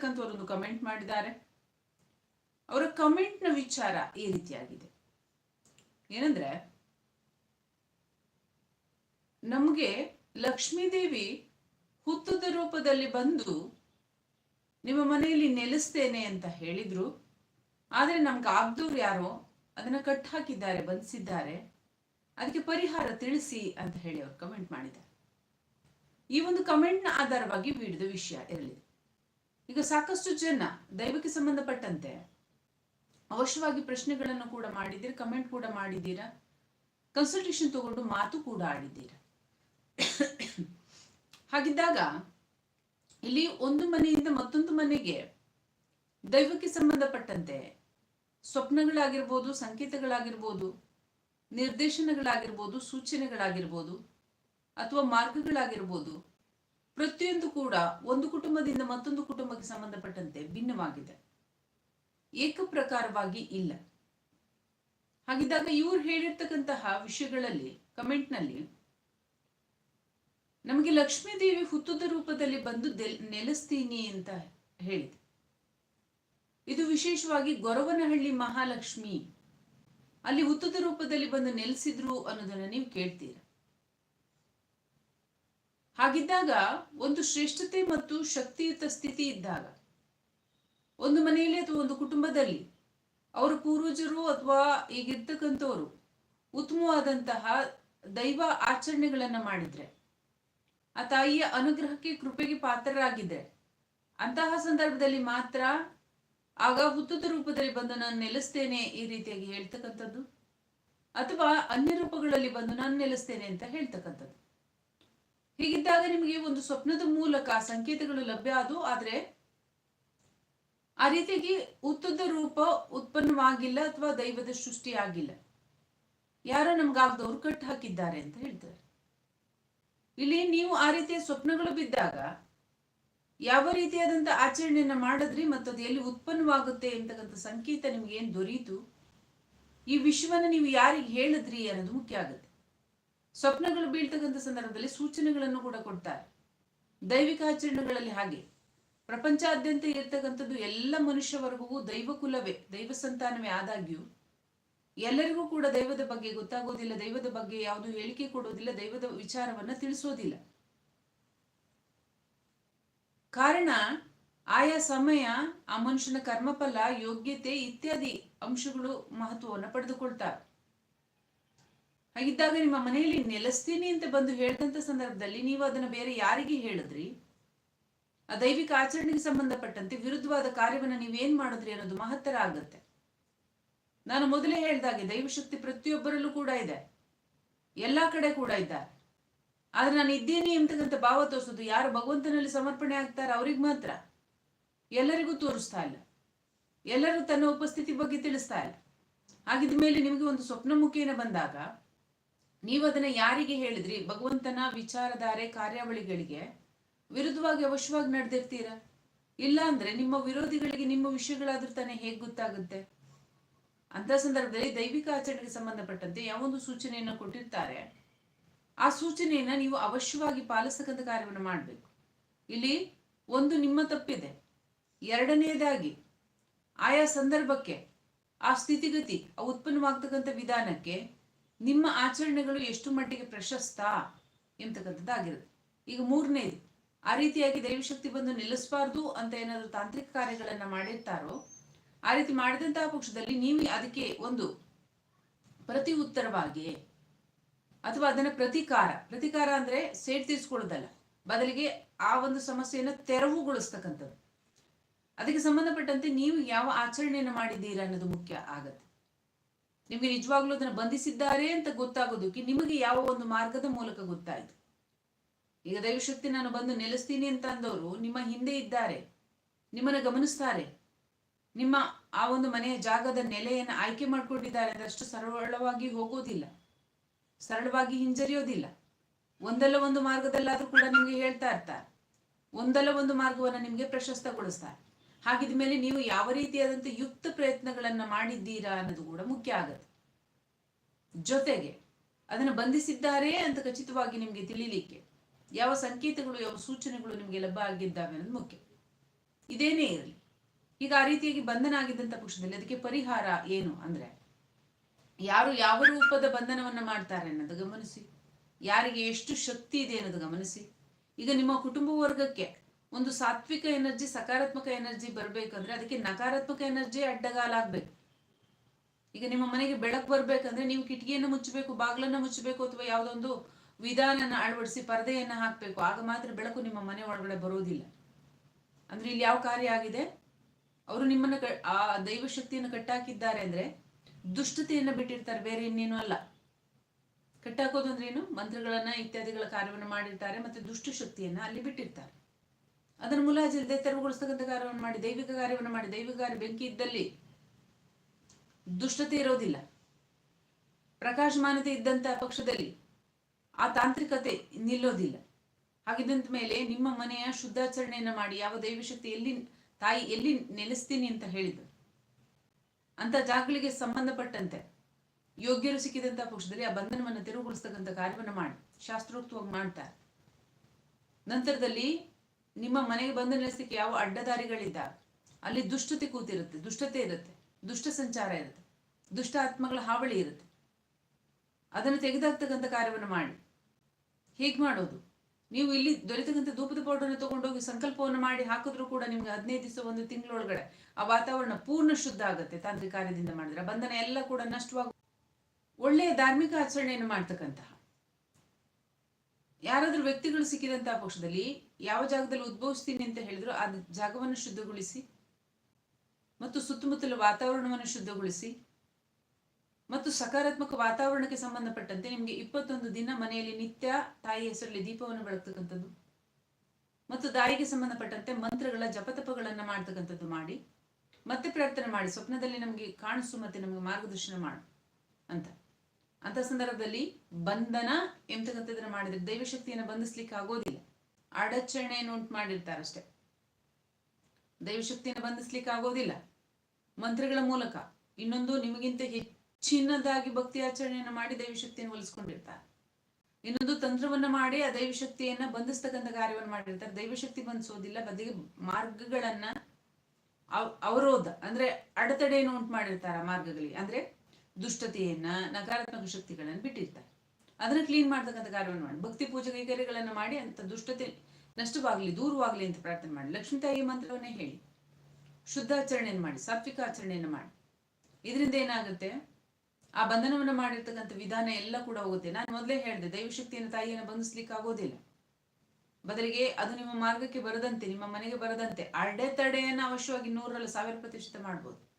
ಅಂತಕ್ಕಂಥವ್ರೊಂದು comment ಮಾಡಿದ್ದಾರೆ. ಅವರ ಕಮೆಂಟ್ನ ವಿಚಾರ ಈ ರೀತಿಯಾಗಿದೆ. ಏನಂದ್ರೆ, ನಮಗೆ ಲಕ್ಷ್ಮೀದೇವಿ ಹುತ್ತದ ರೂಪದಲ್ಲಿ ಬಂದು ನಿಮ್ಮ ಮನೆಯಲ್ಲಿ ನೆಲೆಸ್ತೇನೆ ಅಂತ ಹೇಳಿದ್ರು. ಆದರೆ ನಮ್ಗೆ ಆಗ್ದವ್ರು ಯಾರೋ ಅದನ್ನ ಕಟ್ ಹಾಕಿದ್ದಾರೆ ಬಂಧಿಸಿದ್ದಾರೆ ಅದಕ್ಕೆ ಪರಿಹಾರ ತಿಳಿಸಿ ಅಂತ ಹೇಳಿ ಅವರು ಕಮೆಂಟ್ ಮಾಡಿದ್ದಾರೆ. ಈ ಒಂದು ಕಮೆಂಟ್ನ ಆಧಾರವಾಗಿ ವಿಡಿದ ವಿಷಯ ಇರಲಿದೆ ಈಗ ಸಾಕಷ್ಟು ಜನ ದೈವಕ್ಕೆ ಸಂಬಂಧಪಟ್ಟಂತೆ ಅವಶ್ಯವಾಗಿ ಪ್ರಶ್ನೆಗಳನ್ನು ಕೂಡ ಮಾಡಿದ್ದೀರಾ ಕಮೆಂಟ್ ಕೂಡ ಮಾಡಿದ್ದೀರಾ ಕನ್ಸಲ್ಟೇಷನ್ ತಗೊಂಡು ಮಾತು ಕೂಡ ಆಡಿದ್ದೀರ? ಹಾಗಿದ್ದಾಗ ಇಲ್ಲಿ ಒಂದು ಮನೆಯಿಂದ ಮತ್ತೊಂದು ಮನೆಗೆ ದೈವಕ್ಕೆ ಸಂಬಂಧಪಟ್ಟಂತೆ ಸ್ವಪ್ನಗಳಾಗಿರ್ಬೋದು, ಸಂಕೇತಗಳಾಗಿರ್ಬೋದು, ನಿರ್ದೇಶನಗಳಾಗಿರ್ಬೋದು, ಸೂಚನೆಗಳಾಗಿರ್ಬೋದು, ಅಥವಾ ಮಾರ್ಗಗಳಾಗಿರ್ಬೋದು ಪ್ರತಿಯೊಂದು ಕೂಡ ಒಂದು ಕುಟುಂಬದಿಂದ ಮತ್ತೊಂದು ಕುಟುಂಬಕ್ಕೆ ಸಂಬಂಧಪಟ್ಟಂತೆ ಭಿನ್ನವಾಗಿದೆ. ಏಕಪ್ರಕಾರವಾಗಿ ಇಲ್ಲ. ಹಾಗಿದ್ದಾಗ ಇವ್ರು ಹೇಳಿರ್ತಕ್ಕಂತಹ ವಿಷಯಗಳಲ್ಲಿ, ಕಮೆಂಟ್ನಲ್ಲಿ, ನಮಗೆ ಲಕ್ಷ್ಮೀದೇವಿ ಹುತ್ತದ ರೂಪದಲ್ಲಿ ಬಂದು ನೆಲೆಸ್ತೀನಿ ಅಂತ ಹೇಳಿದೆ. ಇದು ವಿಶೇಷವಾಗಿ ಗೊರವನಹಳ್ಳಿ ಮಹಾಲಕ್ಷ್ಮಿ. ಅಲ್ಲಿ ಹುತ್ತದ ರೂಪದಲ್ಲಿ ಬಂದು ನೆಲೆಸಿದ್ರು ಅನ್ನೋದನ್ನ ನೀವು ಕೇಳ್ತೀರ? ಹಾಗಿದ್ದಾಗ ಒಂದು ಶ್ರೇಷ್ಠತೆ ಮತ್ತು ಶಕ್ತಿಯುತ ಸ್ಥಿತಿ ಇದ್ದಾಗ, ಒಂದು ಮನೆಯಲ್ಲಿ ಅಥವಾ ಒಂದು ಕುಟುಂಬದಲ್ಲಿ ಅವರ ಪೂರ್ವಜರು ಅಥವಾ ಈಗಿರ್ತಕ್ಕಂಥವರು ಉತ್ತಮವಾದಂತಹ ದೈವ ಆಚರಣೆಗಳನ್ನ ಮಾಡಿದ್ರೆ, ಆ ತಾಯಿಯ ಅನುಗ್ರಹಕ್ಕೆ ಕೃಪೆಗೆ ಪಾತ್ರರಾಗಿದ್ರೆ, ಅಂತಹ ಸಂದರ್ಭದಲ್ಲಿ ಮಾತ್ರ ಆಗ ಹುತ್ತದ ರೂಪದಲ್ಲಿ ಬಂದು ನಾನು ನೆಲೆಸ್ತೇನೆ ಈ ರೀತಿಯಾಗಿ ಹೇಳ್ತಕ್ಕಂಥದ್ದು? ಅಥವಾ ಅನ್ಯ ರೂಪಗಳಲ್ಲಿ ಬಂದು ನಾನು ನೆಲೆಸ್ತೇನೆ ಅಂತ ಹೇಳ್ತಕ್ಕಂಥದ್ದು? ಹೀಗಿದ್ದಾಗ ನಿಮಗೆ ಒಂದು ಸ್ವಪ್ನದ ಮೂಲಕ ಸಂಕೇತಗಳು ಲಭ್ಯ ಆದವು, ಆದ್ರೆ ಆ ರೀತಿಯಾಗಿ ಉತ್ತದ ರೂಪ ಉತ್ಪನ್ನವಾಗಿಲ್ಲ ಅಥವಾ ದೈವದ ಸೃಷ್ಟಿ ಆಗಿಲ್ಲ ಯಾರೋ ನಮ್ಗಾಗ್ದವ್ರು ಕಟ್ಟು ಹಾಕಿದ್ದಾರೆ ಅಂತ ಹೇಳ್ತಾರೆ. ಇಲ್ಲಿ ನೀವು ಆ ರೀತಿಯ ಸ್ವಪ್ನಗಳು ಬಿದ್ದಾಗ ಯಾವ ರೀತಿಯಾದಂತ ಆಚರಣೆಯನ್ನ ಮಾಡಿದ್ರಿ ಮತ್ತು ಅದು ಎಲ್ಲಿ ಉತ್ಪನ್ನವಾಗುತ್ತೆ ಅಂತಕ್ಕಂಥ ಸಂಕೇತ ನಿಮ್ಗೆ ಏನ್ ದೊರೀತು? ಈ ವಿಶ್ವವನ್ನ ನೀವು ಯಾರಿಗೆ ಹೇಳಿದ್ರಿ ಅನ್ನೋದು ಮುಖ್ಯ ಆಗುತ್ತೆ. ಸ್ವಪ್ನಗಳು ಬೀಳ್ತಕ್ಕಂಥ ಸಂದರ್ಭದಲ್ಲಿ ಸೂಚನೆಗಳನ್ನು ಕೂಡ ಕೊಡ್ತಾರೆ. ದೈವಿಕ ಆಚರಣೆಗಳಲ್ಲಿ ಹಾಗೆ. ಪ್ರಪಂಚಾದ್ಯಂತ ಇರ್ತಕ್ಕಂಥದ್ದು ಎಲ್ಲ ಮನುಷ್ಯ ವರ್ಗವೂ ದೈವ ಕುಲವೇ ದೈವ ಸಂತಾನವೇ ಆದಾಗ್ಯೂ ಎಲ್ಲರಿಗೂ ಕೂಡ ದೈವದ ಬಗ್ಗೆ ಗೊತ್ತಾಗೋದಿಲ್ಲ, ದೈವದ ಬಗ್ಗೆ ಯಾವುದು ಹೇಳಿಕೆ ಕೊಡೋದಿಲ್ಲ, ದೈವದ ವಿಚಾರವನ್ನ ತಿಳಿಸೋದಿಲ್ಲ. ಕಾರಣ ಆಯಾ ಸಮಯ, ಆ ಮನುಷ್ಯನ ಕರ್ಮಫಲ, ಯೋಗ್ಯತೆ ಇತ್ಯಾದಿ ಅಂಶಗಳು ಮಹತ್ವವನ್ನು ಪಡೆದುಕೊಳ್ತಾರೆ ಹಾಗಿದ್ದಾಗ ನಿಮ್ಮ ಮನೆಯಲ್ಲಿ ನೆಲೆಸ್ತೀನಿ ಅಂತ ಬಂದು ಹೇಳಿದಂತ ಸಂದರ್ಭದಲ್ಲಿ ನೀವು ಅದನ್ನ ಬೇರೆ ಯಾರಿಗೆ ಹೇಳಿದ್ರಿ? ಆ ದೈವಿಕ ಆಚರಣೆಗೆ ಸಂಬಂಧಪಟ್ಟಂತೆ ವಿರುದ್ಧವಾದ ಕಾರ್ಯವನ್ನು ನೀವೇನ್ ಮಾಡಿದ್ರಿ ಅನ್ನೋದು ಮಹತ್ತರ ಆಗುತ್ತೆ. ನಾನು ಮೊದಲೇ ಹೇಳ್ದಾಗೆ ದೈವಶಕ್ತಿ ಪ್ರತಿಯೊಬ್ಬರಲ್ಲೂ ಕೂಡ ಇದೆ. ಎಲ್ಲಾ ಕಡೆ ಕೂಡ ಇದ್ದಾರೆ ಆದ್ರೆ ನಾನು ಇದ್ದೇನೆ ಎಂತಕ್ಕಂಥ ಭಾವ ತೋರಿಸೋದು ಯಾರು ಭಗವಂತನಲ್ಲಿ ಸಮರ್ಪಣೆ ಆಗ್ತಾರೆ ಅವ್ರಿಗೆ ಮಾತ್ರ. ಎಲ್ಲರಿಗೂ ತೋರಿಸ್ತಾ ಇಲ್ಲ. ಎಲ್ಲರೂ ತನ್ನ ಉಪಸ್ಥಿತಿ ಬಗ್ಗೆ ತಿಳಿಸ್ತಾ ಇಲ್ಲ. ಹಾಗಿದ ಮೇಲೆ ನಿಮಗೆ ಒಂದು ಸ್ವಪ್ನ ಮುಖೇನ ಬಂದಾಗ ನೀವು ಅದನ್ನ ಯಾರಿಗೆ ಹೇಳಿದ್ರಿ? ಭಗವಂತನ ವಿಚಾರಧಾರೆ ಕಾರ್ಯಾವಳಿಗಳಿಗೆ ವಿರುದ್ಧವಾಗಿ ಅವಶ್ಯವಾಗಿ ನಡೆದಿರ್ತೀರಾ? ಇಲ್ಲ ಅಂದ್ರೆ ನಿಮ್ಮ ವಿರೋಧಿಗಳಿಗೆ ನಿಮ್ಮ ವಿಷಯಗಳಾದ್ರೂ ತಾನೇ ಹೇಗ್ ಗೊತ್ತಾಗುತ್ತೆ? ಅಂತ ಸಂದರ್ಭದಲ್ಲಿ ದೈವಿಕ ಆಚರಣೆಗೆ ಸಂಬಂಧಪಟ್ಟಂತೆ ಯಾವೊಂದು ಸೂಚನೆಯನ್ನು ಕೊಟ್ಟಿರ್ತಾರೆ, ಆ ಸೂಚನೆಯನ್ನ ನೀವು ಅವಶ್ಯವಾಗಿ ಪಾಲಿಸತಕ್ಕಂಥ ಕಾರ್ಯವನ್ನು ಮಾಡಬೇಕು. ಇಲ್ಲಿ ಒಂದು ನಿಮ್ಮ ತಪ್ಪಿದೆ. ಎರಡನೆಯದಾಗಿ ಆಯಾ ಸಂದರ್ಭಕ್ಕೆ ಆ ಸ್ಥಿತಿಗತಿ, ಆ ಉತ್ಪನ್ನವಾಗ್ತಕ್ಕಂಥ ವಿಧಾನಕ್ಕೆ ನಿಮ್ಮ ಆಚರಣೆಗಳು ಎಷ್ಟು ಮಟ್ಟಿಗೆ ಪ್ರಶಸ್ತ ಎಂತಕ್ಕಂಥದ್ದಾಗಿರುತ್ತೆ. ಈಗ ಮೂರನೇದು, ಆ ರೀತಿಯಾಗಿ ದೈವಶಕ್ತಿ ಬಂದು ನಿಲ್ಲಿಸಬಾರ್ದು ಅಂತ ಏನಾದರೂ ತಾಂತ್ರಿಕ ಕಾರ್ಯಗಳನ್ನು ಮಾಡಿರ್ತಾರೋ, ಆ ರೀತಿ ಮಾಡಿದಂತಹ ಪಕ್ಷದಲ್ಲಿ ನೀವು ಅದಕ್ಕೆ ಒಂದು ಪ್ರತಿ ಉತ್ತರವಾಗಿ ಅಥವಾ ಅದನ್ನ ಪ್ರತಿಕಾರ ಪ್ರತಿಕಾರ ಅಂದ್ರೆ ಸೇಡ್ ತೀರ್ಸ್ಕೊಳ್ಳೋದಲ್ಲ, ಬದಲಿಗೆ ಆ ಒಂದು ಸಮಸ್ಯೆಯನ್ನು ತೆರವುಗೊಳಿಸ್ತಕ್ಕಂಥದ್ದು. ಅದಕ್ಕೆ ಸಂಬಂಧಪಟ್ಟಂತೆ ನೀವು ಯಾವ ಆಚರಣೆಯನ್ನು ಮಾಡಿದ್ದೀರಾ ಅನ್ನೋದು ಮುಖ್ಯ ಆಗತ್ತೆ. ನಿಮಗೆ ನಿಜವಾಗ್ಲೂ ಅದನ್ನು ಬಂಧಿಸಿದ್ದಾರೆ ಅಂತ ಗೊತ್ತಾಗೋದಕ್ಕೆ ನಿಮಗೆ ಯಾವ ಒಂದು ಮಾರ್ಗದ ಮೂಲಕ ಗೊತ್ತಾಯ್ತು? ಈಗ ದೈವಶಕ್ತಿ ನಾನು ಬಂದು ನೆಲೆಸ್ತೀನಿ ಅಂತ ಅಂದವರು ನಿಮ್ಮ ಹಿಂದೆ ಇದ್ದಾರೆ, ನಿಮ್ಮನ್ನ ಗಮನಿಸ್ತಾರೆ, ನಿಮ್ಮ ಆ ಒಂದು ಮನೆಯ ಜಾಗದ ನೆಲೆಯನ್ನು ಆಯ್ಕೆ ಮಾಡ್ಕೊಂಡಿದ್ದಾರೆ, ಅದಷ್ಟು ಸರಳವಾಗಿ ಹೋಗೋದಿಲ್ಲ, ಸರಳವಾಗಿ ಹಿಂಜರಿಯೋದಿಲ್ಲ. ಒಂದಲ್ಲ ಒಂದು ಮಾರ್ಗದಲ್ಲಾದ್ರೂ ಕೂಡ ನಿಮ್ಗೆ ಹೇಳ್ತಾ ಇರ್ತಾರೆ, ಒಂದಲ್ಲ ಒಂದು ಮಾರ್ಗವನ್ನ ನಿಮ್ಗೆ ಪ್ರಶಸ್ತಗೊಳಿಸ್ತಾರೆ. ಹಾಗಿದ ಮೇಲೆ ನೀವು ಯಾವ ರೀತಿಯಾದಂತ ಯುಕ್ತ ಪ್ರಯತ್ನಗಳನ್ನ ಮಾಡಿದ್ದೀರಾ ಅನ್ನೋದು ಕೂಡ ಮುಖ್ಯ ಆಗತ್ತೆ. ಜೊತೆಗೆ ಅದನ್ನ ಬಂಧಿಸಿದ್ದಾರೆ ಅಂತ ಖಚಿತವಾಗಿ ನಿಮ್ಗೆ ತಿಳಿಲಿಕ್ಕೆ ಯಾವ ಸಂಕೇತಗಳು, ಯಾವ ಸೂಚನೆಗಳು ನಿಮ್ಗೆ ಲಭ್ಯ ಆಗಿದ್ದಾವೆ ಅನ್ನೋದು ಮುಖ್ಯ. ಇದೇನೇ ಇರಲಿ. ಈಗ ಆ ರೀತಿಯಾಗಿ ಬಂಧನ ಆಗಿದ್ದಂಥ ಪಕ್ಷದಲ್ಲಿ ಅದಕ್ಕೆ ಪರಿಹಾರ ಏನು ಅಂದ್ರೆ ಯಾರು ಯಾವ ರೂಪದ ಬಂಧನವನ್ನ ಮಾಡ್ತಾರೆ ಅನ್ನೋದು ಗಮನಿಸಿ. ಯಾರಿಗೆ ಎಷ್ಟು ಶಕ್ತಿ ಇದೆ ಅನ್ನೋದು ಗಮನಿಸಿ. ಈಗ ನಿಮ್ಮ ಕುಟುಂಬ ವರ್ಗಕ್ಕೆ ಒಂದು ಸಾತ್ವಿಕ ಎನರ್ಜಿ, ಸಕಾರಾತ್ಮಕ ಎನರ್ಜಿ ಬರಬೇಕಂದ್ರೆ ಅದಕ್ಕೆ ನಕಾರಾತ್ಮಕ ಎನರ್ಜಿ ಅಡ್ಡಗಾಲಾಗ್ಬೇಕು. ಈಗ ನಿಮ್ಮ ಮನೆಗೆ ಬೆಳಕು ಬರ್ಬೇಕಂದ್ರೆ ನೀವು ಕಿಟಕಿಯನ್ನು ಮುಚ್ಚಬೇಕು, ಬಾಗ್ಲನ್ನ ಮುಚ್ಚಬೇಕು ಅಥವಾ ಯಾವುದೊಂದು ವಿಧಾನನ ಅಳವಡಿಸಿ ಪರದೆಯನ್ನ ಹಾಕಬೇಕು. ಆಗ ಮಾತ್ರ ಬೆಳಕು ನಿಮ್ಮ ಮನೆ ಒಳಗಡೆ ಬರೋದಿಲ್ಲ. ಅಂದ್ರೆ ಇಲ್ಲಿ ಯಾವ ಕಾರ್ಯ ಆಗಿದೆ? ಅವರು ನಿಮ್ಮನ್ನ ಆ ದೈವ ಶಕ್ತಿಯನ್ನು ಕಟ್ಟಾಕಿದ್ದಾರೆ ಅಂದ್ರೆ ದುಷ್ಟತೆಯನ್ನ ಬಿಟ್ಟಿರ್ತಾರೆ, ಬೇರೆ ಇನ್ನೇನು ಅಲ್ಲ. ಕಟ್ಟಾಕೋದು ಅಂದ್ರೆ ಏನು? ಮಂತ್ರಗಳನ್ನ ಇತ್ಯಾದಿಗಳ ಕಾರ್ಯವನ್ನು ಮಾಡಿರ್ತಾರೆ ಮತ್ತೆ ದುಷ್ಟ ಶಕ್ತಿಯನ್ನ ಅಲ್ಲಿ ಬಿಟ್ಟಿರ್ತಾರೆ. ಅದನ್ನು ಮುಲಾಜಿಲ್ಲದೆ ತೆರವುಗೊಳಿಸ್ತಕ್ಕಂಥ ಕಾರ್ಯವನ್ನು ಮಾಡಿ, ದೈವಿಕ ಕಾರ್ಯವನ್ನು ಮಾಡಿ, ದೈವಿಕ ಕಾರ್ಯ ಬೆಂಕಿ ಇದ್ದಲ್ಲಿ ದುಷ್ಟತೆ ಇರೋದಿಲ್ಲ. ಪ್ರಕಾಶಮಾನತೆ ಇದ್ದಂತ ಪಕ್ಷದಲ್ಲಿ ಆ ತಾಂತ್ರಿಕತೆ ನಿಲ್ಲೋದಿಲ್ಲ. ಹಾಗಿದ್ದಂತ ಮೇಲೆ ನಿಮ್ಮ ಮನೆಯ ಶುದ್ಧಾಚರಣೆಯನ್ನು ಮಾಡಿ, ಯಾವ ದೈವಶಕ್ತಿ ಎಲ್ಲಿ, ತಾಯಿ ಎಲ್ಲಿ ನೆಲೆಸ್ತೀನಿ ಅಂತ ಹೇಳಿದ್ರು ಅಂತ ಜಾಗಗಳಿಗೆ ಸಂಬಂಧಪಟ್ಟಂತೆ ಯೋಗ್ಯರು ಸಿಕ್ಕಿದಂತಹ ಪಕ್ಷದಲ್ಲಿ ಆ ಬಂಧನವನ್ನು ತೆರವುಗೊಳಿಸ್ತಕ್ಕಂಥ ಕಾರ್ಯವನ್ನು ಮಾಡಿ, ಶಾಸ್ತ್ರೋಕ್ತವಾಗಿ ಮಾಡ್ತಾರೆ. ನಂತರದಲ್ಲಿ ನಿಮ್ಮ ಮನೆಗೆ ಬಂದು ನೆಲೆಸಲಿಕ್ಕೆ ಯಾವ ಅಡ್ಡದಾರಿಗಳಿದ್ದ ಅಲ್ಲಿ ದುಷ್ಟತೆ ಕೂತಿರುತ್ತೆ, ದುಷ್ಟತೆ ಇರುತ್ತೆ, ದುಷ್ಟ ಸಂಚಾರ ಇರುತ್ತೆ, ದುಷ್ಟ ಆತ್ಮಗಳ ಹಾವಳಿ ಇರುತ್ತೆ. ಅದನ್ನು ತೆಗೆದಾಕ್ತಕ್ಕಂಥ ಕಾರ್ಯವನ್ನು ಮಾಡಿ. ಹೇಗೆ ಮಾಡೋದು? ನೀವು ಇಲ್ಲಿ ದೊರೆತಕ್ಕಂಥ ಧೂಪದ ಪೌಡರ್ನ ತಗೊಂಡೋಗಿ ಸಂಕಲ್ಪವನ್ನು ಮಾಡಿ ಹಾಕಿದ್ರು ಕೂಡ ನಿಮ್ಗೆ ಹದಿನೈದು ದಿವಸ ಒಂದು ತಿಂಗಳೊಳಗಡೆ ಆ ವಾತಾವರಣ ಪೂರ್ಣ ಶುದ್ಧ ಆಗುತ್ತೆ ತಾಂತ್ರಿಕ ಕಾರ್ಯದಿಂದ ಮಾಡಿದ್ರೆ. ಬಂಧನ ಎಲ್ಲ ಕೂಡ ನಷ್ಟವಾಗ ಒಳ್ಳೆಯ ಧಾರ್ಮಿಕ ಆಚರಣೆಯನ್ನು ಮಾಡ್ತಕ್ಕಂತಹ. ಯಾರಾದ್ರೂ ವ್ಯಕ್ತಿಗಳು ಸಿಕ್ಕಿದಂತಹ ಪಕ್ಷದಲ್ಲಿ ಯಾವ ಜಾಗದಲ್ಲಿ ಉದ್ಭವಿಸ್ತೀನಿ ಅಂತ ಹೇಳಿದ್ರು ಆ ಜಾಗವನ್ನು ಶುದ್ಧಗೊಳಿಸಿ ಮತ್ತು ಸುತ್ತಮುತ್ತಲ ವಾತಾವರಣವನ್ನು ಶುದ್ಧಗೊಳಿಸಿ ಮತ್ತು ಸಕಾರಾತ್ಮಕ ವಾತಾವರಣಕ್ಕೆ ಸಂಬಂಧಪಟ್ಟಂತೆ ನಿಮಗೆ ಇಪ್ಪತ್ತೊಂದು ದಿನ ಮನೆಯಲ್ಲಿ ನಿತ್ಯ ತಾಯಿ ಹೆಸರಲ್ಲಿ ದೀಪವನ್ನು ಬೆಳಗ್ತಕ್ಕಂಥದ್ದು ಮತ್ತು ದಾಯಿಗೆ ಸಂಬಂಧಪಟ್ಟಂತೆ ಮಂತ್ರಗಳ ಜಪತಪಗಳನ್ನು ಮಾಡ್ತಕ್ಕಂಥದ್ದು ಮಾಡಿ, ಮತ್ತೆ ಪ್ರಾರ್ಥನೆ ಮಾಡಿ, ಸ್ವಪ್ನದಲ್ಲಿ ನಮಗೆ ಕಾಣಿಸು ಮತ್ತೆ ನಮಗೆ ಮಾರ್ಗದರ್ಶನ ಮಾಡು ಅಂತ. ಅಂತ ಸಂದರ್ಭದಲ್ಲಿ ಬಂಧನ ಎಂತಕ್ಕಂಥದ್ರ ಮಾಡಿದ್ರೆ? ದೈವಶಕ್ತಿಯನ್ನು ಬಂಧಿಸ್ಲಿಕ್ಕೆ ಆಗೋದಿಲ್ಲ. ಅಡಚಣೆಯನ್ನು ಉಂಟು ಮಾಡಿರ್ತಾರಷ್ಟೆ. ದೈವಶಕ್ತಿಯನ್ನು ಬಂಧಿಸ್ಲಿಕ್ಕೆ ಆಗೋದಿಲ್ಲ. ಮಂತ್ರಗಳ ಮೂಲಕ ಇನ್ನೊಂದು ನಿಮಗಿಂತ ಹೆಚ್ಚಿನದಾಗಿ ಭಕ್ತಿ ಆಚರಣೆಯನ್ನು ಮಾಡಿ ದೈವಶಕ್ತಿಯನ್ನು ಒಲಿಸ್ಕೊಂಡಿರ್ತಾರೆ. ಇನ್ನೊಂದು ತಂತ್ರವನ್ನ ಮಾಡಿ ಆ ದೈವಶಕ್ತಿಯನ್ನ ಬಂಧಿಸ್ತಕ್ಕಂಥ ಕಾರ್ಯವನ್ನು ಮಾಡಿರ್ತಾರೆ. ದೈವಶಕ್ತಿ ಬಂಧಿಸೋದಿಲ್ಲ. ಬದಿಗೆ ಮಾರ್ಗಗಳನ್ನ ಅವ್- ಅವರೋಧ, ಅಂದ್ರೆ ಅಡೆತಡೆಯನ್ನು ಉಂಟು ಮಾಡಿರ್ತಾರ ಮಾರ್ಗಗಳಿಗೆ. ಅಂದ್ರೆ ದುಷ್ಟತೆಯನ್ನ, ನಕಾರಾತ್ಮಕ ಶಕ್ತಿಗಳನ್ನು ಬಿಟ್ಟಿರ್ತಾರೆ. ಅದನ್ನ ಕ್ಲೀನ್ ಮಾಡ್ತಕ್ಕಂಥ ಕಾರ್ಯವನ್ನು ಮಾಡಿ. ಭಕ್ತಿ ಪೂಜೆ ಕೈಕರ್ಯಗಳನ್ನು ಮಾಡಿ ಅಂತ ದುಷ್ಟತೆ ನಷ್ಟವಾಗ್ಲಿ, ದೂರವಾಗಲಿ ಅಂತ ಪ್ರಾರ್ಥನೆ ಮಾಡಿ. ಲಕ್ಷ್ಮೀ ತಾಯಿ ಮಂತ್ರವನ್ನೇ ಹೇಳಿ. ಶುದ್ಧಾಚರಣೆಯನ್ನು ಮಾಡಿ, ಸಾತ್ವಿಕ ಆಚರಣೆಯನ್ನು ಮಾಡಿ. ಇದರಿಂದ ಏನಾಗುತ್ತೆ? ಆ ಬಂಧನವನ್ನು ಮಾಡಿರ್ತಕ್ಕಂಥ ವಿಧಾನ ಎಲ್ಲ ಕೂಡ ಹೋಗುತ್ತೆ. ನಾನು ಮೊದಲೇ ಹೇಳಿದೆ, ದೈವಶಕ್ತಿಯನ್ನು ತಾಯಿಯನ್ನು ಬಂಧಿಸ್ಲಿಕ್ಕೆ ಆಗೋದಿಲ್ಲ. ಬದಲಿಗೆ ಅದು ನಿಮ್ಮ ಮಾರ್ಗಕ್ಕೆ ಬರದಂತೆ, ನಿಮ್ಮ ಮನೆಗೆ ಬರದಂತೆ, ಅಡೆತಡೆಯನ್ನು ಅವಶ್ಯವಾಗಿ ನೂರಲ್ಲ ಸಾವಿರ ಪ್ರತಿಶತ ಮಾಡ್ಬೋದು.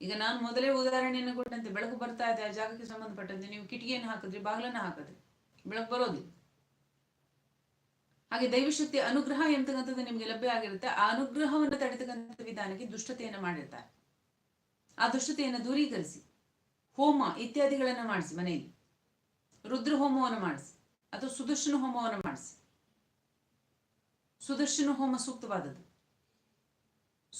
ಈಗ ನಾನು ಮೊದಲೇ ಉದಾಹರಣೆಯನ್ನು ಕೊಟ್ಟಂತೆ, ಬೆಳಕು ಬರ್ತಾ ಇದೆ, ಆ ಜಾಗಕ್ಕೆ ಸಂಬಂಧಪಟ್ಟಂತೆ ನೀವು ಕಿಟಕಿಯನ್ನು ಹಾಕಿದ್ರೆ, ಬಾಗಿಲನ್ನು ಹಾಕಿದ್ರಿ ಬೆಳಕು ಬರೋದಿಲ್ಲ. ಹಾಗೆ ದೈವಶಕ್ತಿ ಅನುಗ್ರಹ ಎಂತಕ್ಕಂಥದ್ದು ನಿಮಗೆ ಲಭ್ಯ ಆಗಿರುತ್ತೆ, ಆ ಅನುಗ್ರಹವನ್ನು ತಡೆತಕ್ಕಂಥ ವಿಧಾನಕ್ಕೆ ದುಷ್ಟತೆಯನ್ನು ಮಾಡಿರ್ತಾರೆ. ಆ ದುಷ್ಟತೆಯನ್ನು ದೂರೀಕರಿಸಿ, ಹೋಮ ಇತ್ಯಾದಿಗಳನ್ನು ಮಾಡಿಸಿ ಮನೆಯಲ್ಲಿ. ರುದ್ರ ಹೋಮವನ್ನು ಮಾಡಿಸಿ, ಅಥವಾ ಸುದರ್ಶನ ಹೋಮವನ್ನು ಮಾಡಿಸಿ. ಸುದರ್ಶನ ಹೋಮ ಸೂಕ್ತವಾದದ್ದು.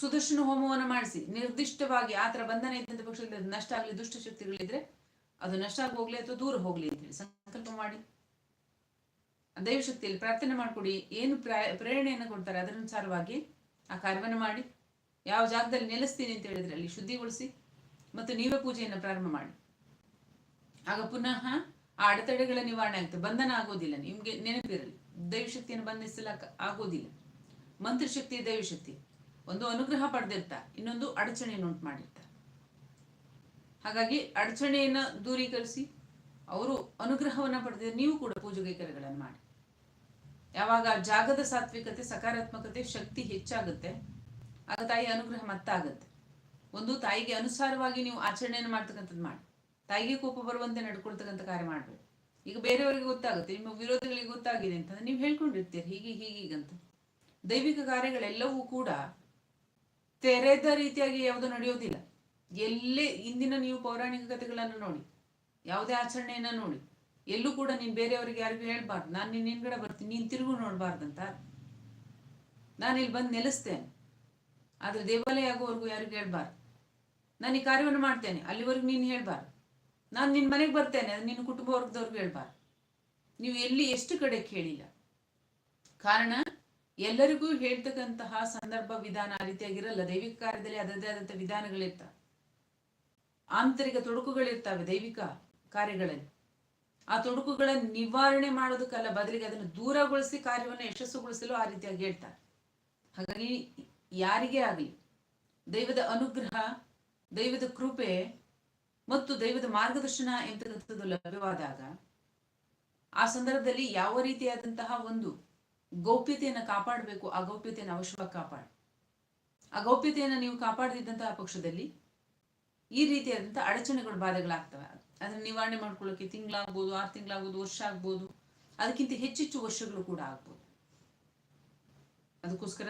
ಸುದರ್ಶನ ಹೋಮವನ್ನು ಮಾಡಿಸಿ. ನಿರ್ದಿಷ್ಟವಾಗಿ ಆ ಥರ ಬಂಧನ ಇದ್ದಂಥ ಪಕ್ಷದಲ್ಲಿ ಅದು ನಷ್ಟ ಆಗಲಿ, ದುಷ್ಟ ಶಕ್ತಿಗಳಿದ್ರೆ ಅದು ನಷ್ಟ ಆಗಿ ಹೋಗ್ಲಿ ಅಥವಾ ದೂರ ಹೋಗ್ಲಿ ಅಂತ ಹೇಳಿ ಸಂಕಲ್ಪ ಮಾಡಿ. ದೈವಶಕ್ತಿಯಲ್ಲಿ ಪ್ರಾರ್ಥನೆ ಮಾಡಿಕೊಡಿ. ಏನು ಪ್ರಾ- ಪ್ರೇರಣೆಯನ್ನು ಕೊಡ್ತಾರೆ ಅದರನುಸಾರವಾಗಿ ಆ ಕಾರ್ಯವನ್ನು ಮಾಡಿ. ಯಾವ ಜಾಗದಲ್ಲಿ ನೆಲೆಸ್ತೀನಿ ಅಂತ ಹೇಳಿದ್ರೆ ಅಲ್ಲಿ ಶುದ್ಧಿಗೊಳಿಸಿ ಮತ್ತು ನೀವೇ ಪೂಜೆಯನ್ನು ಪ್ರಾರಂಭ ಮಾಡಿ. ಆಗ ಪುನಃ ಆ ಅಡೆತಡೆಗಳ ನಿವಾರಣೆ ಆಗ್ತದೆ. ಬಂಧನ ಆಗೋದಿಲ್ಲ. ನಿಮ್ಗೆ ನೆನಪಿರಲಿ. ದೈವಶಕ್ತಿಯನ್ನು ಬಂಧಿಸಲು ಆಗೋದಿಲ್ಲ. ಮಂತ್ರಶಕ್ತಿ ದೈವಶಕ್ತಿ ಒಂದು ಅನುಗ್ರಹ ಪಡೆದಿರ್ತಾ, ಇನ್ನೊಂದು ಅಡಚಣೆಯನ್ನು ಉಂಟು ಮಾಡಿರ್ತಾರೆ ಹಾಗಾಗಿ ಅಡಚಣೆಯನ್ನು ದೂರೀಕರಿಸಿ ಅವರು ಅನುಗ್ರಹವನ್ನ ಪಡೆದಿದ್ರೆ ನೀವು ಕೂಡ ಪೂಜೆಗೈಕರ್ಯಗಳನ್ನು ಮಾಡಿ. ಯಾವಾಗ ಜಾಗದ ಸಾತ್ವಿಕತೆ, ಸಕಾರಾತ್ಮಕತೆ, ಶಕ್ತಿ ಹೆಚ್ಚಾಗುತ್ತೆ, ಆಗ ತಾಯಿ ಅನುಗ್ರಹ ಮತ್ತಾಗುತ್ತೆ. ಒಂದು ತಾಯಿಗೆ ಅನುಸಾರವಾಗಿ ನೀವು ಆಚರಣೆಯನ್ನು ಮಾಡ್ತಕ್ಕಂಥದ್ದು ಮಾಡಿ. ತಾಯಿಗೆ ಕೋಪ ಬರುವಂತೆ ನಡ್ಕೊಳ್ತಕ್ಕಂಥ ಕಾರ್ಯ ಮಾಡಬೇಕು ಈಗ ಬೇರೆಯವರಿಗೆ ಗೊತ್ತಾಗುತ್ತೆ, ನಿಮ್ಮ ವಿರೋಧಿಗಳಿಗೆ ಗೊತ್ತಾಗಿದೆ ಅಂತಂದ್ರೆ ನೀವು ಹೇಳ್ಕೊಂಡಿರ್ತೀರಿ, ಹೀಗೆ ಹೀಗೀಗಂತ ದೈವಿಕ ಕಾರ್ಯಗಳೆಲ್ಲವೂ ಕೂಡ ತೆರೆದ ರೀತಿಯಾಗಿ ಯಾವುದು ನಡೆಯೋದಿಲ್ಲ ಎಲ್ಲೇ ಇಂದಿನ ನೀವು ಪೌರಾಣಿಕ ಕಥೆಗಳನ್ನು ನೋಡಿ, ಯಾವುದೇ ಆಚರಣೆಯನ್ನ ನೋಡಿ, ಎಲ್ಲೂ ಕೂಡ ನೀನ್ ಬೇರೆಯವರಿಗೆ ಯಾರಿಗೂ ಹೇಳ್ಬಾರ್ದು. ನಾನು ನಿನ್ನ ಹಿಂದ್ಗಡೆ ಬರ್ತೀನಿ, ನೀನ್ ತಿರುಗು ನೋಡ್ಬಾರ್ದಂತ. ನಾನು ಇಲ್ಲಿ ಬಂದು ನೆಲೆಸ್ತೇನೆ. ಆದ್ರೆ ದೇವಾಲಯ ಆಗೋವರೆಗೂ ಯಾರಿಗೂ ಹೇಳ್ಬಾರ್ದು. ನಾನು ಈ ಕಾರ್ಯವನ್ನು ಮಾಡ್ತೇನೆ, ಅಲ್ಲಿವರೆಗೂ ನೀನು ಹೇಳ್ಬಾರ್ದು. ನಾನು ನಿನ್ನ ಮನೆಗೆ ಬರ್ತೇನೆ, ಅದು ನಿನ್ನ ಕುಟುಂಬ ವರ್ಗದವ್ರಿಗೂ ಹೇಳ್ಬಾರ್ದು. ನೀವು ಎಲ್ಲಿ ಎಷ್ಟು ಕಡೆ ಕೇಳಿಲ್ಲ. ಕಾರಣ ಎಲ್ಲರಿಗೂ ಹೇಳ್ತಕ್ಕಂತಹ ಸಂದರ್ಭ ವಿಧಾನ ಆ ರೀತಿಯಾಗಿರಲ್ಲ. ದೈವಿಕ ಕಾರ್ಯದಲ್ಲಿ ಅದರದೇ ಆದಂಥ ವಿಧಾನಗಳಿರ್ತಾವೆ ಆಂತರಿಕ ತೊಡಕುಗಳಿರ್ತಾವೆ ದೈವಿಕ ಕಾರ್ಯಗಳಲ್ಲಿ. ಆ ತೊಡಕುಗಳನ್ನು ನಿವಾರಣೆ ಮಾಡೋದಕ್ಕಲ್ಲ ಬದಲಿಗೆ ಅದನ್ನು ದೂರಗೊಳಿಸಿ ಕಾರ್ಯವನ್ನು ಯಶಸ್ಸುಗೊಳಿಸಲು ಆ ರೀತಿಯಾಗಿ ಹೇಳ್ತಾರೆ. ಹಾಗಾಗಿ ಯಾರಿಗೇ ಆಗಲಿ ದೈವದ ಅನುಗ್ರಹ, ದೈವದ ಕೃಪೆ ಮತ್ತು ದೈವದ ಮಾರ್ಗದರ್ಶನ ಎಂತಕ್ಕಂಥದ್ದು ಲಭ್ಯವಾದಾಗ ಆ ಸಂದರ್ಭದಲ್ಲಿ ಯಾವ ರೀತಿಯಾದಂತಹ ಒಂದು ಗೌಪ್ಯತೆಯನ್ನು ಕಾಪಾಡಬೇಕು, ಆ ಗೌಪ್ಯತೆಯನ್ನು ಅವಶ್ಯವಾಗಿ ಕಾಪಾಡಿ. ಆ ಗೌಪ್ಯತೆಯನ್ನು ನೀವು ಕಾಪಾಡದಿದ್ದಂತಹ ಪಕ್ಷದಲ್ಲಿ ಈ ರೀತಿಯಾದಂಥ ಅಡಚಣೆಗಳು, ಬಾಧೆಗಳಾಗ್ತವೆ. ಅದನ್ನ ನಿವಾರಣೆ ಮಾಡ್ಕೊಳ್ಳೋಕೆ ತಿಂಗಳಾಗ್ಬೋದು, ಆರು ತಿಂಗಳಾಗ್ಬೋದು, ವರ್ಷ ಆಗ್ಬೋದು, ಅದಕ್ಕಿಂತ ಹೆಚ್ಚೆಚ್ಚು ವರ್ಷಗಳು ಕೂಡ ಆಗ್ಬೋದು. ಅದಕ್ಕೋಸ್ಕರ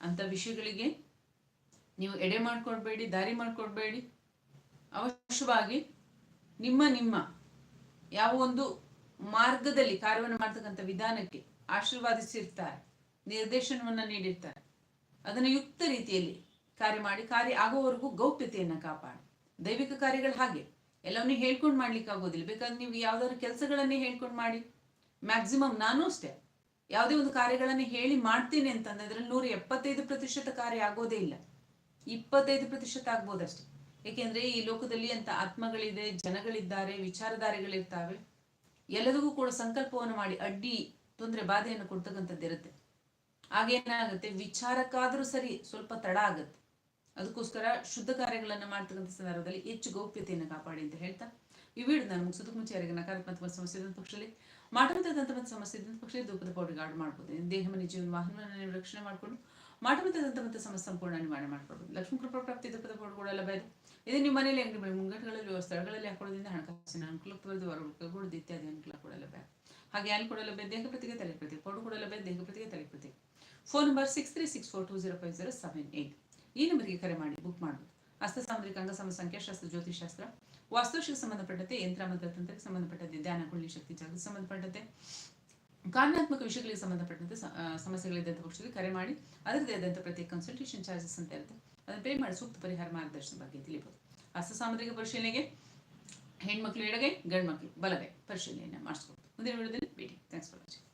ಅಂತ ವಿಷಯಗಳಿಗೆ ನೀವು ಎಡೆ ಮಾಡ್ಕೊಡ್ಬೇಡಿ ದಾರಿ ಮಾಡ್ಕೊಡ್ಬೇಡಿ ಅವಶ್ಯವಾಗಿ ನಿಮ್ಮ ನಿಮ್ಮ ಯಾವ ಒಂದು ಮಾರ್ಗದಲ್ಲಿ ಕಾರ್ಯವನ್ನು ಮಾಡ್ತಕ್ಕಂಥ ವಿಧಾನಕ್ಕೆ ಆಶೀರ್ವಾದಿಸಿರ್ತಾರೆ ನಿರ್ದೇಶನವನ್ನು ನೀಡಿರ್ತಾರೆ. ಅದನ್ನು ಯುಕ್ತ ರೀತಿಯಲ್ಲಿ ಕಾರ್ಯ ಮಾಡಿ, ಕಾರ್ಯ ಆಗೋವರೆಗೂ ಗೌಪ್ಯತೆಯನ್ನು ಕಾಪಾಡಿ. ದೈವಿಕ ಕಾರ್ಯಗಳು ಹಾಗೆ. ಎಲ್ಲವನ್ನೂ ಹೇಳ್ಕೊಂಡು ಮಾಡ್ಲಿಕ್ಕೆ ಆಗೋದಿಲ್ಲ. ಬೇಕಾದ್ರೆ ನೀವು ಯಾವ್ದಾದ್ರು ಕೆಲಸಗಳನ್ನೇ ಹೇಳ್ಕೊಂಡು ಮಾಡಿ. ಮ್ಯಾಕ್ಸಿಮಮ್ ನಾನು ಅಷ್ಟೇ. ಯಾವುದೇ ಒಂದು ಕಾರ್ಯಗಳನ್ನು ಹೇಳಿ ಮಾಡ್ತೀನಿ ಅಂತಂದ್ರೆ ಅದ್ರಲ್ಲಿ ನೂರ ಎಪ್ಪತ್ತೈದು ಪ್ರತಿಶತ ಕಾರ್ಯ ಆಗೋದೇ ಇಲ್ಲ. ಇಪ್ಪತ್ತೈದು ಪ್ರತಿಶತ ಆಗ್ಬೋದಷ್ಟೇ. ಏಕೆಂದ್ರೆ ಈ ಲೋಕದಲ್ಲಿ ಅಂತ ಆತ್ಮಗಳಿದೆ, ಜನಗಳಿದ್ದಾರೆ, ವಿಚಾರಧಾರೆಗಳಿರ್ತಾವೆ. ಎಲ್ಲರಿಗೂ ಕೂಡ ಸಂಕಲ್ಪವನ್ನು ಮಾಡಿ ಅಡ್ಡಿ ತೊಂದರೆ ಬಾಧೆಯನ್ನು ಕೊಡ್ತಕ್ಕಂಥದ್ದಿರುತ್ತೆ ಆಗೇನಾಗುತ್ತೆ ವಿಚಾರಕ್ಕಾದರೂ ಸರಿ ಸ್ವಲ್ಪ ತಡ ಆಗುತ್ತೆ. ಅದಕ್ಕೋಸ್ಕರ ಶುದ್ಧ ಕಾರ್ಯಗಳನ್ನು ಮಾಡ್ತಕ್ಕಂಥ ಸಂದರ್ಭದಲ್ಲಿ ಹೆಚ್ಚು ಗೌಪ್ಯತೆಯನ್ನು ಕಾಪಾಡಿ ಅಂತ ಹೇಳ್ತಾ, ಈ ವಿಡಿಯೋ ನಾನು ಮುಗಿಸೋದಕ್ಕೆ ಮುಂಚೆ ಯಾರಿಗೆ ನಕಾರಾತ್ಮಕ ಸಮಸ್ಯೆ ಇದ್ದಂಥ ಪಕ್ಷದಲ್ಲಿ ಮತ್ತು ಸಮಸ್ಯೆ ಇದ್ದಂಥ ಪಕ್ಷದಲ್ಲಿ ಧೂಪದ ಪೌಡರ್ಗೆ ಆಡ್ ಮಾಡ್ಬೋದು. ದೇಹ, ಮನೆ, ಜೀವನ ವಾಹನವನ್ನು ನೀವು ರಕ್ಷಣೆ ಮಾಡಿಕೊಂಡು ಮತ್ತು ಸಮಸ್ಯೆ ಸಂಪೂರ್ಣ ನಿವಾರಣೆ ಮಾಡ್ಕೊಳ್ಬೋದು. ಲಕ್ಷ್ಮೀ ಕೃಪಾ ಪ್ರಾಪ್ತಿ, ಧೂಪದ ಪೌಡರ್ ಕೂಡ ಲಭ್ಯ ಇದೆ ಇದು ನಿಮ್ಮ ಮನೆಯಲ್ಲಿ ಅಂಗಡಿ ಮುಂಗಟ್ಟುಗಳಲ್ಲಿ ಸ್ಥಳಗಳಲ್ಲಿ ಹಾಕೊಳ್ಳೋದ್ರಿಂದ ಹಣಕಾಸಿನ ಅನುಕೂಲ ಬರೆದು ಇತ್ಯಾದಿ ಅನುಕೂಲ ಕೂಡ ಲಭ್ಯ ಹಾಗೆ ಅಲ್ಲಿ ಕೂಡ ಲಭ್ಯ ದೇಹ ಪ್ರತಿಗೆ ತಲೆ ಪ್ರತಿ ಕೂಡ ಲಭ್ಯ ದೇಹ ಪ್ರತಿಗೆ phone number six three six four two zero five zero seven eight ಈ ನಂಬರ್ಗೆ ಕರೆ ಮಾಡಿ ಬುಕ್ ಮಾಡಬಹುದು ಹಸ್ತ ಸಾಮುದ್ರಿಕ ಅಂಗಸಮ ಸಂಖ್ಯಾಶಾಸ್ತ್ರ ಜ್ಯೋತಿಷಾಸ್ತ್ರ ವಾಸ್ತುಶಿಗೆ ಸಂಬಂಧಪಟ್ಟಂತೆ, ಯಂತ್ರ ಮಂತ್ರ ತಂತ್ರಕ್ಕೆ ಸಂಬಂಧಪಟ್ಟಂತೆ, ಧ್ಯಾನ, ಕುಳ್ಳಿ ಶಕ್ತಿ ಜಾಗಕ್ಕೆ ಸಂಬಂಧಪಟ್ಟಂತೆ. ಕಾನೂನಾತ್ಮಕ ವಿಷಯಗಳಿಗೆ ಸಂಬಂಧಪಟ್ಟಂತೆ ಸಮಸ್ಯೆಗಳಿದ್ದಂಥ ಪಕ್ಷದಲ್ಲಿ ಕರೆ ಮಾಡಿ ಅದರದೇ ಆದಂಥ ಪ್ರತಿ ಕನ್ಸಲ್ಟೇಷನ್ ಚಾರ್ಜಸ್ ಅಂತ ಇರುತ್ತೆ. ಅದನ್ನು ಪೇ ಮಾಡಿ ಸೂಕ್ತ ಪರಿಹಾರ ಮಾರ್ಗದರ್ಶನ ಬಗ್ಗೆ ತಿಳಿಬಹುದು ಹಸ್ತ ಸಾಮುದ್ರಿಕ ಪರಿಶೀಲನೆಗೆ ಹೆಣ್ಮಕ್ಳು ಎಡಗೈ, ಗಂಡ್ಮಕ್ಳು ಬಲಗೈ ಪರಿಶೀಲನೆಯನ್ನು We'll. Thanks for watching.